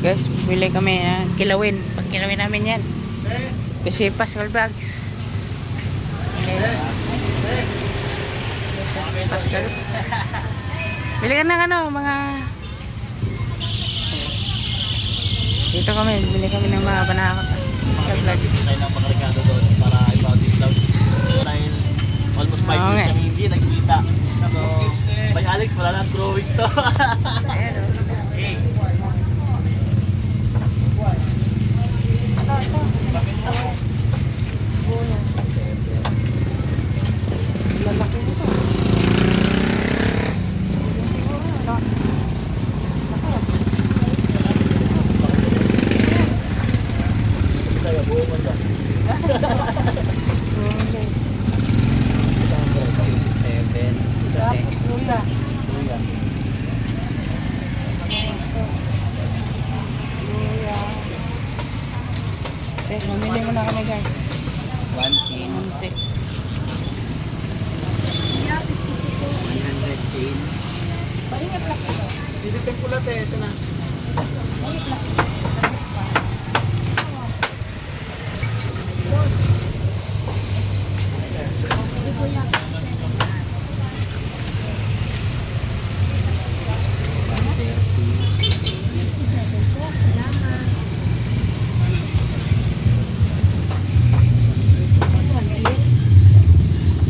Guys, bili kami ng kilawin. Pag kilawin namin yan. Kasi Pascal Bags. Guys. Pascal. Bili ka ng ano, mga... Dito kami, bili kami ng mga banakot. Pascal Bags. Tayo ng pangregado doon para i-about this vlog. So dahil almost 5 Oo years kami hindi nagkita. So, by Alex, wala na drawing to. Tayo, buo mo dyan. Seven. Lula. Luya. Luya. Mo na kami guys. One king. Inunsi. 100 chain. Dito pula tayo, sana.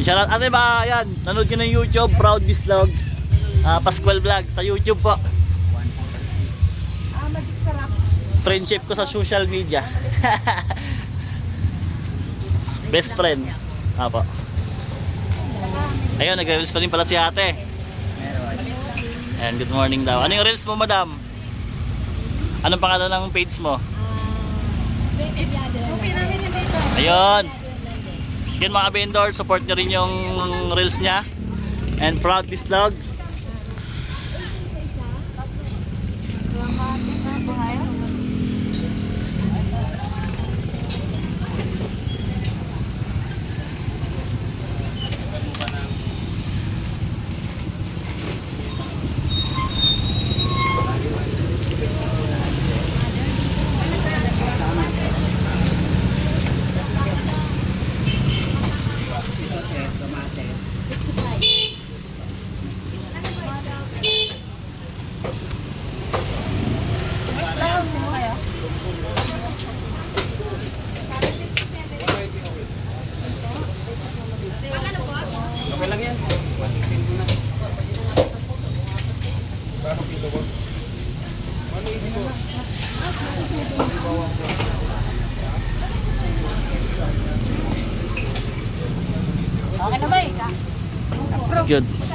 Shoutout. Ate ba? Yan nanood ko ng YouTube Proud Biz Vlog. Ah, Pascual Vlog sa YouTube po. Friendship ko sa social media. Best friend. Apo. Ayun nagre-reels pa rin pala si ate. And good morning daw. Ano yung reels mo madam? Anong pangalan ng page mo. Ayun yun mga vendor, support nyo rin yung reels niya. And proud this vlog. Okay It's good.